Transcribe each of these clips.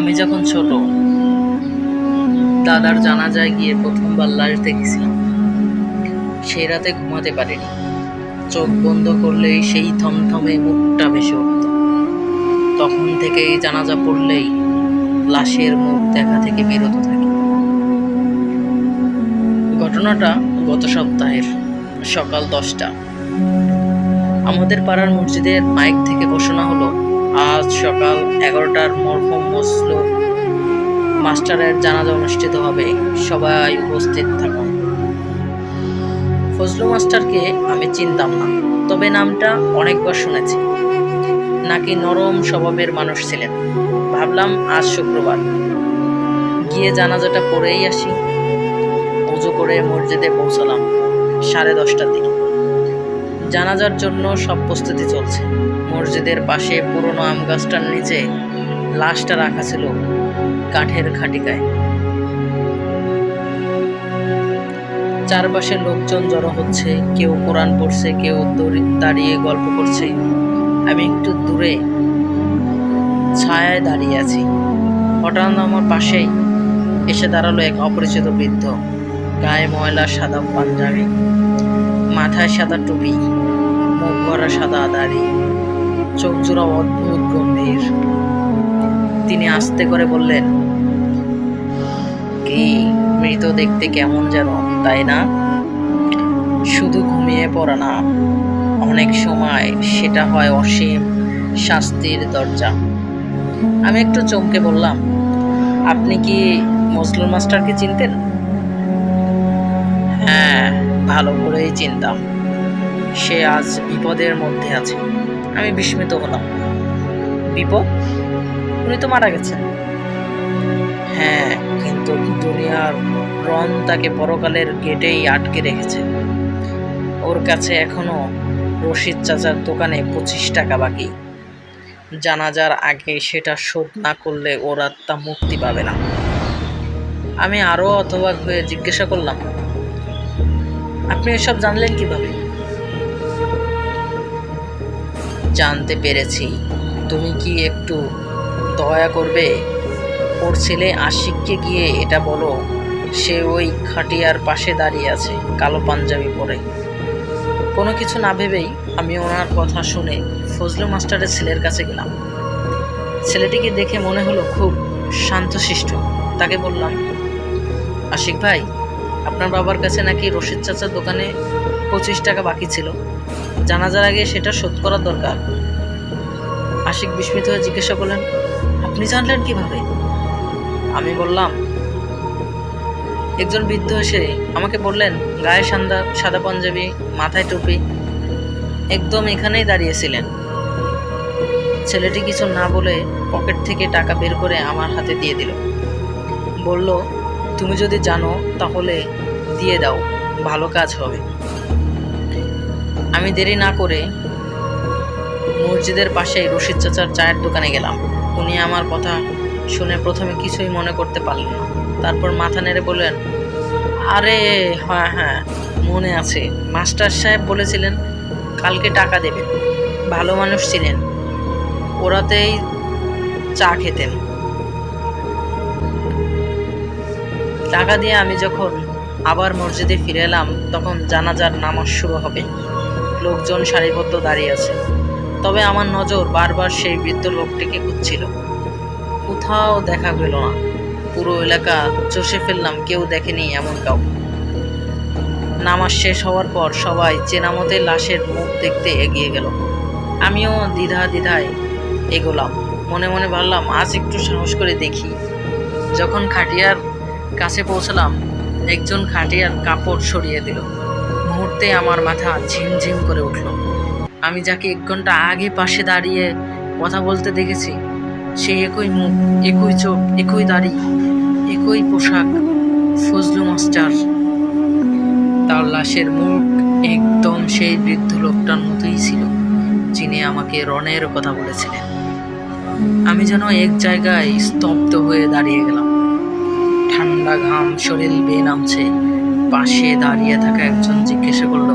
আমি যখন ছোট, দাদার জানাজায় গিয়ে প্রথমবার লাশ দেখেছিলাম। সেই রাতে ঘুমাতে পারিনি। চোখ বন্ধ করলেই সেই থমথমে মুখটা ভেসে উঠত। তখন থেকেই জানাজা পড়লেই লাশের মুখ দেখা থেকে বিরত থাকি। ঘটনাটা গত সপ্তাহের সকাল দশটা। আমাদের পাড়ার মসজিদের মাইক থেকে ঘোষণা হলো আজ সকাল এগারোটার মরহুম মসলো মাস্টারের জানাজা অনুষ্ঠিত হবে। সবাই উপস্থিত থাকুন। ফজলু মাস্টারকে আমি চিনতাম না, তবে নামটা অনেকবার শুনেছি। নাকি নরম স্বভাবের মানুষ ছিলেন। ভাবলাম আজ শুক্রবার। গিয়ে জানাজাটা পড়েই আসি। উজু করে মসজিদে পৌঁছালাম সাড়ে দশটার দিকে। জানাজার জন্য সব প্রস্তুতি চলছে। মসজিদের পাশে পুরনো আম গাছটার নিচে লাশটা রাখা ছিল কাঠের খাটিকায়। চারপাশে লোকজন জড়ো হচ্ছে, কেউ কোরআন পড়ছে, কেউ দড়ি- দাঁড়িয়ে গল্প করছে। আমি একটু দূরে ছায়ায় দাঁড়িয়ে আছি। হঠাৎ আমার পাশেই এসে দাঁড়াল এক অপরিচিত বৃদ্ধ। গায়ে ময়লা, সাদা পাঞ্জাবি, মাথায় সাদা টুপি। সাদা দাড়ি, চোখ জোড়া অদ্ভুত গম্ভীর। তিনি আস্তে করে বললেন, কি, মৃত দেখতে কেমন যেন, তাই না? শুধু ঘুমিয়ে পড়া না। অনেক সময় সেটা হয় অসীম শাস্তির দরজা। আমি একটু চমকে বললাম, আপনি কি মজলুর মাস্টারকে চিনতেন? হ্যাঁ ভালো করেই চিনতাম। সে আজ বিপদের মধ্যে আছে। আমি বিস্মিত হলাম। বিপদ? উনি তো মারা গেছেন। হ্যাঁ কিন্তু দুনিয়ার রন তাকে পরকালের গেটেই আটকে রেখেছে। ওর কাছে এখনও রশিদ চাচার দোকানে পঁচিশ টাকা বাকি। জানাজার আগে সেটা শোধ না করলে ওর আত্মা মুক্তি পাবে না। আমি আরও অতবাক হয়ে জিজ্ঞাসা করলাম, আপনি এসব জানলেন কীভাবে? জানতে পেরেছি। তুমি কি একটু দয়া করবে? ওর ছেলে আশিককে গিয়ে এটা বলো। সে ওই খাটিয়ার পাশে দাঁড়িয়ে আছে, কালো পাঞ্জাবি পরে। কোনো কিছু না ভেবেই আমি ওনার কথা শুনে ফজলু মাস্টারের ছেলের কাছে গেলাম। ছেলেটিকে দেখে মনে হলো খুব শান্তশিষ্ট। তাকে বললাম, আশিক ভাই, আপনার বাবার কাছে নাকি রশিদ চাচার দোকানে পঁচিশ টাকা বাকি ছিল? জানাজার আগে সেটা শোধ করার দরকার। আশিক বিস্মিত হয়ে জিজ্ঞাসা করলেন, আপনি জানলেন কীভাবে? আমি বললাম, একজন বৃদ্ধ এসে আমাকে বললেন, গায়ে সান্দা, সাদা পাঞ্জাবি, মাথায় টুপি, একদম এখানেই দাঁড়িয়েছিলেন ছেলেটি কিছু না বলে পকেট থেকে টাকা বের করে আমার হাতে দিয়ে দিল। বলল, তুমি যদি জানো, তাহলে দিয়ে দাও, ভালো কাজ হবে। আমি দেরি না করে মসজিদের পাশে রশিদ চাচার চায়ের দোকানে গেলাম। উনি আমার কথা শুনে প্রথমে কিছুই মনে করতে পারলেন না। তারপর মাথা নেড়ে বললেন, আরে হ্যাঁ হ্যাঁ মনে আছে। মাস্টার সাহেব বলেছিলেন, কালকে টাকা দেবেন। ভালো মানুষ ছিলেন। ওরাতেই চা খেতেন। টাকা দিয়ে আমি যখন আবার মসজিদে ফিরে এলাম, তখন জানাজার নামাজ শুরু হবে। লোকজন সারিবদ্ধ দাঁড়িয়ে আছে। তবে আমার নজর বারবার সেই বৃদ্ধ লোকটিকে খুঁজছিল। কোথাও দেখা পেল না। পুরো এলাকা চষে ফেললাম, কেউ দেখেনি এমন কাউকে। নামাজ শেষ হওয়ার পর সবাই চেনামতে লাশের মুখ দেখতে এগিয়ে গেল। আমিও দ্বিধা দ্বিধায় এগোলাম। মনে মনে ভাবলাম, আজ একটু সাহস করে দেখি। যখন খাটিয়ার কাছে পৌঁছলাম, একজন খাটিয়ার কাপড় সরিয়ে দিল। মুহূর্তে আমার মাথা ঝিমঝিম করে উঠল। আমি যাকে এক ঘণ্টা আগে পাশে দাঁড়িয়ে কথা বলতে দেখেছি সেই একই মুখ, একই চোখ, একই দাড়ি, একই পোশাক, ফজলু মাস্টার। তার লাশের মুখ একদম সেই বৃদ্ধ লোকটার মতোই ছিল, যিনি আমাকে রনের কথা বলেছিলেন। আমি যেন এক জায়গায় স্তব্ধ হয়ে দাঁড়িয়ে গেলাম। ঠান্ডা ঘাম শরীর বেয়ে নামছে। পাশে দাঁড়িয়ে থাকা একজন জিজ্ঞাসা করল,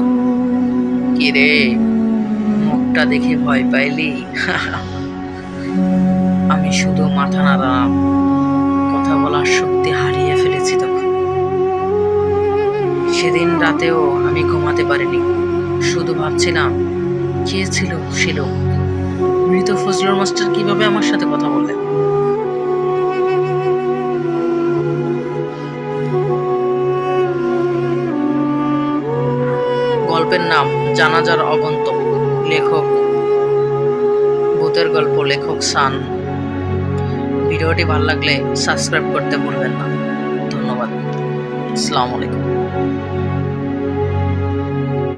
কি রে, মুখটা দেখে ভয় পাইলি? আমি শুধু মাথা নাড়ালাম কথা বলার শক্তি হারিয়ে ফেলেছি তখন। সেদিন রাতেও আমি ঘুমাতে পারিনি। শুধু ভাবছিলাম, কে ছিল সে লোক? মৃত ফজলুর মাস্টার কীভাবে আমার সাথে কথা বললেন? গল্পের নাম, জানাজার অগন্ত লেখক, ভূতের গল্প, লেখক সান। ভিডিওটি ভালো লাগলে সাবস্ক্রাইব করতে ভুলবেন না। ধন্যবাদ। আসসালামু আলাইকুম।